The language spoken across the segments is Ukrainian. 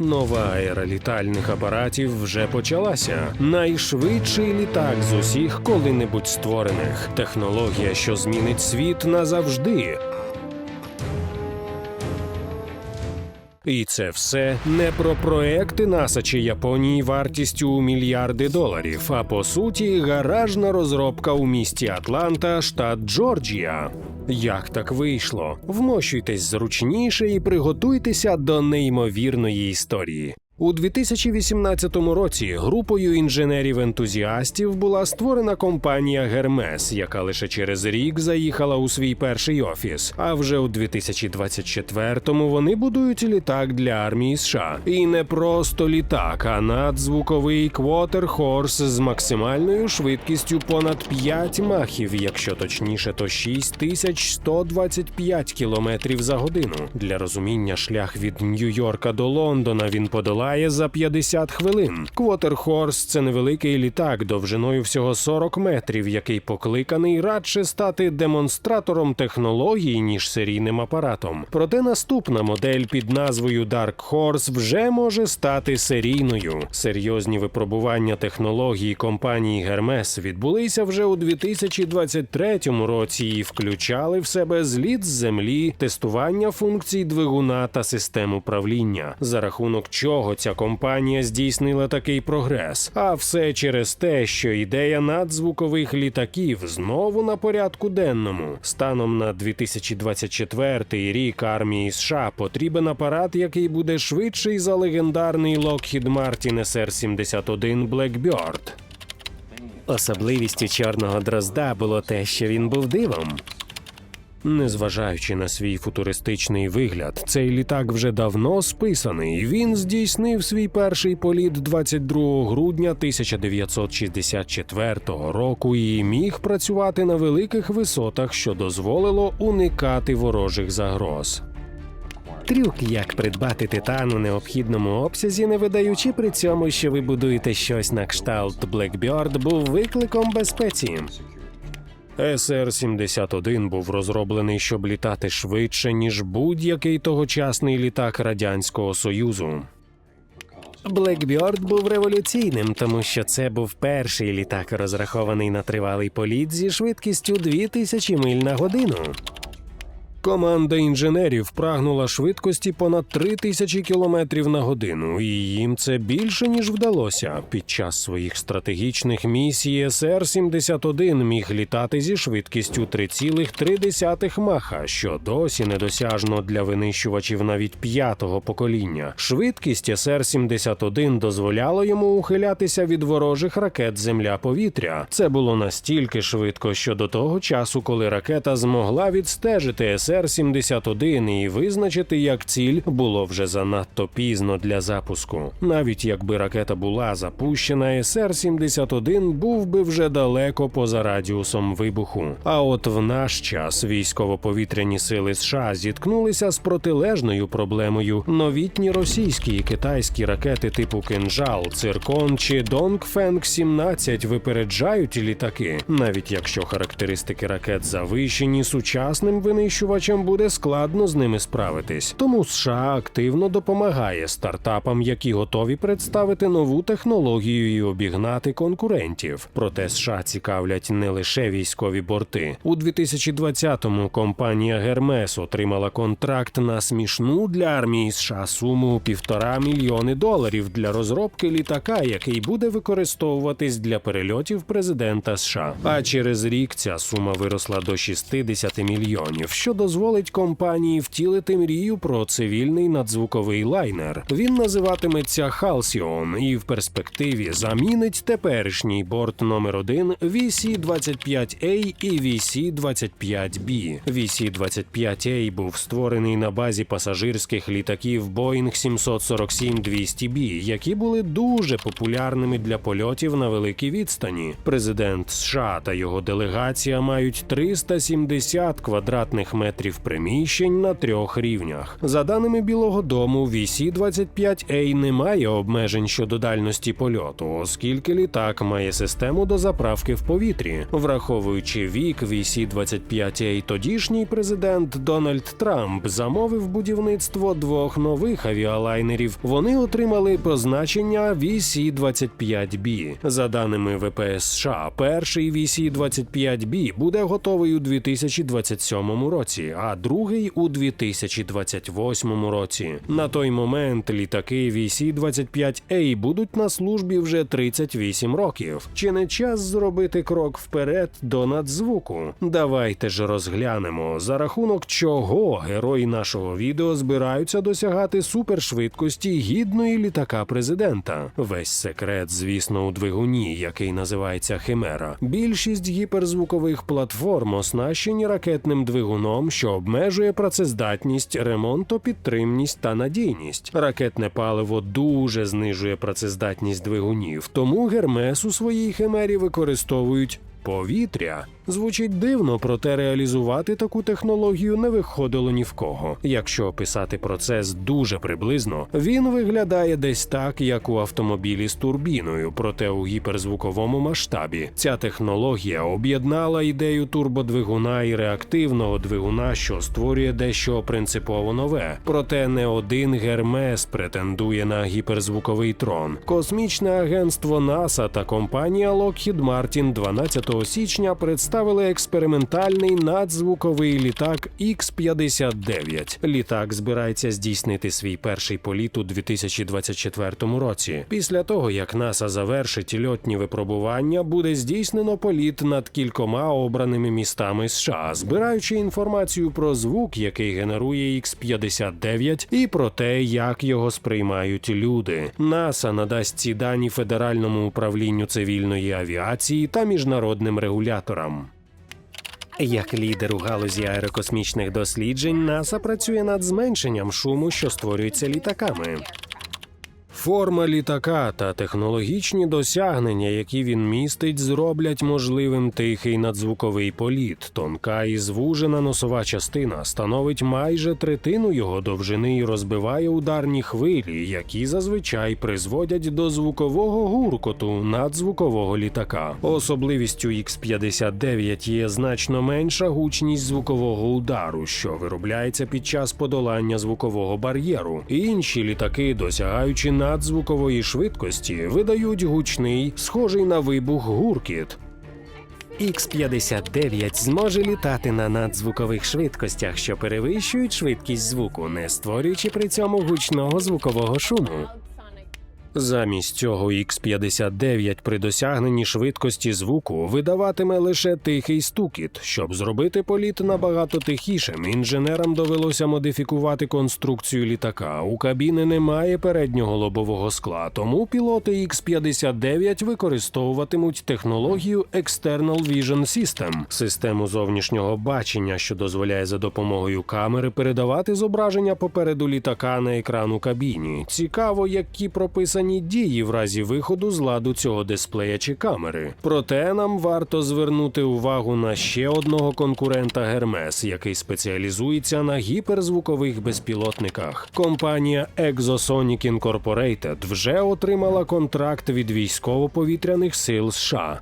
Нова ера літальних апаратів вже почалася. Найшвидший літак з усіх коли-небудь створених. Технологія, що змінить світ назавжди. І це все не про проекти НАСА чи Японії вартістю у мільярди доларів, а по суті, гаражна розробка у місті Атланта, штат Джорджія. Як так вийшло? Вмощуйтесь зручніше і приготуйтеся до неймовірної історії. У 2018 році групою інженерів-ентузіастів була створена компанія Гермес, яка лише через рік заїхала у свій перший офіс. А вже у 2024-му вони будують літак для армії США. І не просто літак, а надзвуковий Квотер Хорс з максимальною швидкістю понад 5 махів, якщо точніше, то 6125 кілометрів за годину. Для розуміння шлях від Нью-Йорка до Лондона він подолає за 50 хвилин. Квотер Хорс це невеликий літак довжиною всього 40 метрів, який покликаний радше стати демонстратором технологій, ніж серійним апаратом. Проте наступна модель під назвою Dark Horse вже може стати серійною. Серйозні випробування технологій компанії Hermes відбулися вже у 2023 році і включали в себе зліт з землі, тестування функцій двигуна та систем управління, за рахунок чого ця компанія здійснила такий прогрес. А все через те, що ідея надзвукових літаків знову на порядку денному. Станом на 2024 рік армії США потрібен апарат, який буде швидший за легендарний Lockheed Martin SR-71 Blackbird. Особливістю чорного дрозда було те, що він був дивом. Незважаючи на свій футуристичний вигляд, цей літак вже давно списаний. Він здійснив свій перший політ 22 грудня 1964 року і міг працювати на великих висотах, що дозволило уникати ворожих загроз. Трюк, як придбати титан у необхідному обсязі, не видаючи при цьому, що ви будуєте щось на кшталт Blackbird, був викликом безпеці. СР-71 був розроблений, щоб літати швидше, ніж будь-який тогочасний літак Радянського Союзу. Блекбьорд був революційним, тому що це був перший літак, розрахований на тривалий політ зі швидкістю 2000 миль на годину. Команда інженерів прагнула швидкості понад 3000 км на годину, і їм це більше ніж вдалося. Під час своїх стратегічних місій СР-71 міг літати зі швидкістю 3,3 маха, що досі недосяжно для винищувачів навіть п'ятого покоління. Швидкість СР-71 дозволяла йому ухилятися від ворожих ракет земля-повітря. Це було настільки швидко, що до того часу, коли ракета змогла відстежити СР-71 і визначити як ціль, було вже занадто пізно для запуску. Навіть якби ракета була запущена, СР-71 був би вже далеко поза радіусом вибуху. А от в наш час військово-повітряні сили США зіткнулися з протилежною проблемою. Новітні російські і китайські ракети типу кинжал, циркон чи Донгфенг 17 випереджають літаки, навіть якщо характеристики ракет завищені, сучасним винищувачам буде складно з ними справитись. Тому США активно допомагає стартапам, які готові представити нову технологію і обігнати конкурентів. Проте США цікавлять не лише військові борти. У 2020-му компанія Гермес отримала контракт на смішну для армії США суму півтора мільйони доларів для розробки літака, який буде використовуватись для перельотів президента США. А через рік ця сума виросла до 60 мільйонів, що дозволить компанії втілити мрію про цивільний надзвуковий лайнер. Він називатиметься Halcyon і в перспективі замінить теперішній борт номер 1 VC-25A і VC-25B. VC-25A був створений на базі пасажирських літаків Boeing 747-200B, які були дуже популярними для польотів на великій відстані. Президент США та його делегація мають 370 квадратних метрів метрів приміщень на трьох рівнях. За даними Білого Дому, VC-25A не має обмежень щодо дальності польоту, оскільки літак має систему до заправки в повітрі. Враховуючи вік VC-25A, тодішній президент Дональд Трамп замовив будівництво двох нових авіалайнерів. Вони отримали позначення VC-25B. За даними ВПС США, перший VC-25B буде готовий у 2027 році, а другий у 2028 році. На той момент літаки VC-25A будуть на службі вже 38 років. Чи не час зробити крок вперед до надзвуку? Давайте ж розглянемо, за рахунок чого герої нашого відео збираються досягати супершвидкості гідної літака президента. Весь секрет, звісно, у двигуні, який називається Химера. Більшість гіперзвукових платформ оснащені ракетним двигуном, що обмежує працездатність, ремонтопідтримність та надійність. Ракетне паливо дуже знижує працездатність двигунів, тому Гермес у своїй химері використовують. Повітря звучить дивно, проте реалізувати таку технологію не виходило ні в кого. Якщо описати процес дуже приблизно, він виглядає десь так, як у автомобілі з турбіною, проте у гіперзвуковому масштабі. Ця технологія об'єднала ідею турбодвигуна і реактивного двигуна, що створює дещо принципово нове. Проте не один Гермес претендує на гіперзвуковий трон. Космічне агентство НАСА та компанія Lockheed Martin 12 січня представили експериментальний надзвуковий літак X-59. Літак збирається здійснити свій перший політ у 2024 році. Після того, як НАСА завершить льотні випробування, буде здійснено політ над кількома обраними містами США, збираючи інформацію про звук, який генерує X-59, і про те, як його сприймають люди. НАСА надасть ці дані Федеральному управлінню цивільної авіації та міжнародним регуляторам. Як лідер у галузі аерокосмічних досліджень, НАСА працює над зменшенням шуму, що створюється літаками. Форма літака та технологічні досягнення, які він містить, зроблять можливим тихий надзвуковий політ. Тонка і звужена носова частина становить майже третину його довжини і розбиває ударні хвилі, які зазвичай призводять до звукового гуркоту надзвукового літака. Особливістю X-59 є значно менша гучність звукового удару, що виробляється під час подолання звукового бар'єру. Інші літаки, досягаючи надзвукової швидкості, видають гучний, схожий на вибух гуркіт. X-59 зможе літати на надзвукових швидкостях, що перевищують швидкість звуку, не створюючи при цьому гучного звукового шуму. Замість цього X-59 при досягненні швидкості звуку видаватиме лише тихий стукіт. Щоб зробити політ набагато тихішим, інженерам довелося модифікувати конструкцію літака. У кабіни немає переднього лобового скла, тому пілоти X-59 використовуватимуть технологію External Vision System – систему зовнішнього бачення, що дозволяє за допомогою камери передавати зображення попереду літака на екран у кабіні. Цікаво, які прописані дії в разі виходу з ладу цього дисплея чи камери. Проте нам варто звернути увагу на ще одного конкурента Hermes, який спеціалізується на гіперзвукових безпілотниках. Компанія Exosonic Incorporated вже отримала контракт від військово-повітряних сил США.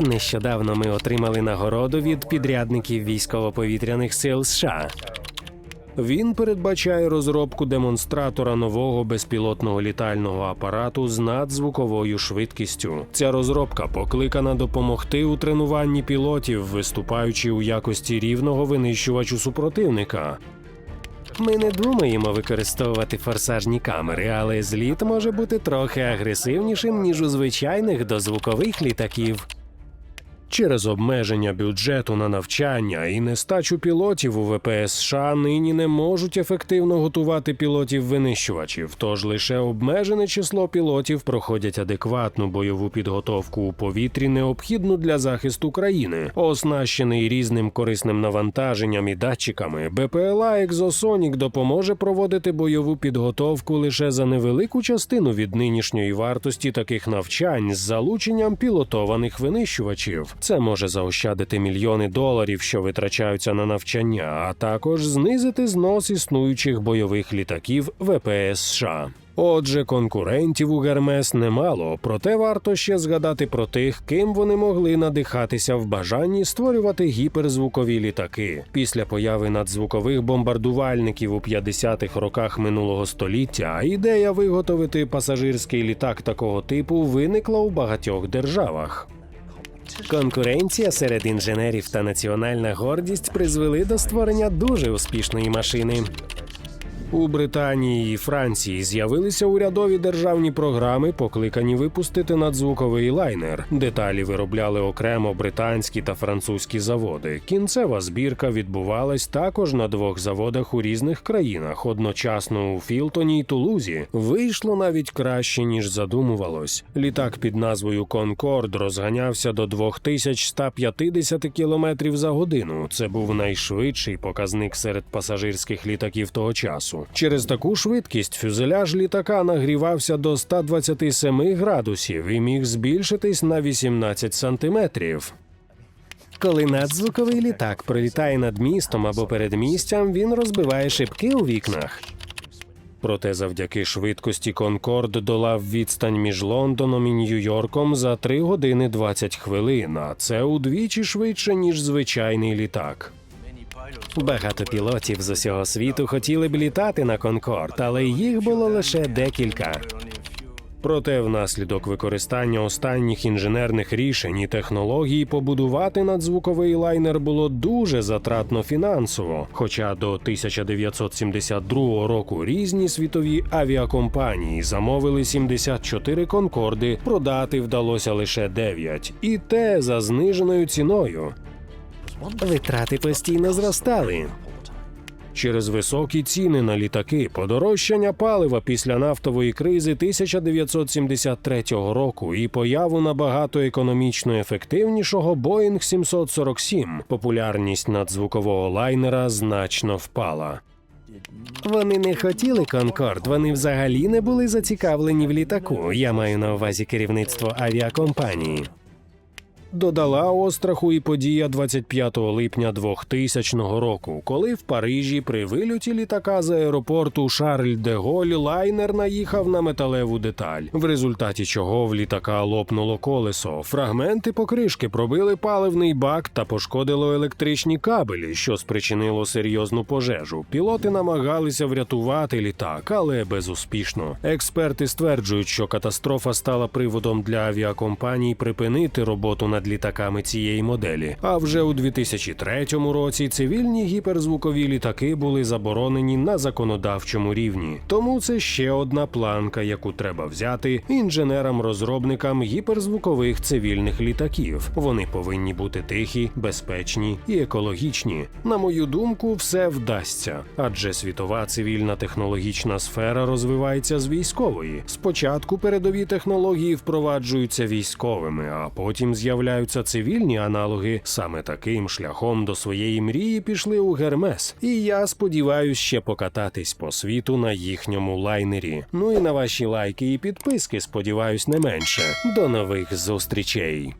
Нещодавно ми отримали нагороду від підрядників військово-повітряних сил США. Він передбачає розробку демонстратора нового безпілотного літального апарату з надзвуковою швидкістю. Ця розробка покликана допомогти у тренуванні пілотів, виступаючи у якості рівного винищувачу супротивника. Ми не думаємо використовувати форсажні камери, але зліт може бути трохи агресивнішим ніж у звичайних дозвукових літаків. Через обмеження бюджету на навчання і нестачу пілотів у ВПС США нині не можуть ефективно готувати пілотів винищувачів, тож лише обмежене число пілотів проходять адекватну бойову підготовку у повітрі, необхідну для захисту країни, оснащений різним корисним навантаженням і датчиками. БПЛА Екзосонік допоможе проводити бойову підготовку лише за невелику частину від нинішньої вартості таких навчань з залученням пілотованих винищувачів. Це може заощадити мільйони доларів, що витрачаються на навчання, а також знизити знос існуючих бойових літаків ВПС США. Отже, конкурентів у Гермес немало, проте варто ще згадати про тих, ким вони могли надихатися в бажанні створювати гіперзвукові літаки. Після появи надзвукових бомбардувальників у 50-х роках минулого століття ідея виготовити пасажирський літак такого типу виникла у багатьох державах. Конкуренція серед інженерів та національна гордість призвели до створення дуже успішної машини. У Британії і Франції з'явилися урядові державні програми, покликані випустити надзвуковий лайнер. Деталі виробляли окремо британські та французькі заводи. Кінцева збірка відбувалась також на двох заводах у різних країнах, одночасно у Філтоні й Тулузі. Вийшло навіть краще ніж задумувалось. Літак під назвою Конкорд розганявся до 2150 км за годину. Це був найшвидший показник серед пасажирських літаків того часу. Через таку швидкість фюзеляж літака нагрівався до 127 градусів і міг збільшитись на 18 сантиметрів. Коли надзвуковий літак пролітає над містом або передмістям, він розбиває шибки у вікнах. Проте завдяки швидкості Конкорд долав відстань між Лондоном і Нью-Йорком за 3 години 20 хвилин, а це удвічі швидше, ніж звичайний літак. Багато пілотів з усього світу хотіли б літати на Конкорд, але їх було лише декілька. Проте, внаслідок використання останніх інженерних рішень і технологій, побудувати надзвуковий лайнер було дуже затратно фінансово. Хоча до 1972 року різні світові авіакомпанії замовили 74 конкорди, продати вдалося лише 9. і те за зниженою ціною. Витрати постійно зростали. Через високі ціни на літаки, подорожчання палива після нафтової кризи 1973 року і появу набагато економічно ефективнішого Boeing 747, популярність надзвукового лайнера значно впала. Вони не хотіли Конкорд, вони взагалі не були зацікавлені в літаку. Я маю на увазі керівництво авіакомпанії. Додала остраху і подія 25 липня 2000 року, коли в Парижі при вильоті літака з аеропорту Шарль де Голь лайнер наїхав на металеву деталь, в результаті чого в літака лопнуло колесо. Фрагменти покришки пробили паливний бак та пошкодило електричні кабелі, що спричинило серйозну пожежу. Пілоти намагалися врятувати літак, але безуспішно. Експерти стверджують, що катастрофа стала приводом для авіакомпаній припинити роботу над літаками цієї моделі. А вже у 2003 році цивільні гіперзвукові літаки були заборонені на законодавчому рівні. Тому це ще одна планка, яку треба взяти інженерам-розробникам гіперзвукових цивільних літаків. Вони повинні бути тихі, безпечні і екологічні. На мою думку, все вдасться, адже світова цивільна технологічна сфера розвивається з військової. Спочатку передові технології впроваджуються військовими, а потім з'являються цивільні аналоги. Саме таким шляхом до своєї мрії пішли у Гермес. І я сподіваюся ще покататись по світу на їхньому лайнері. Ну і на ваші лайки і підписки, сподіваюсь, не менше. До нових зустрічей.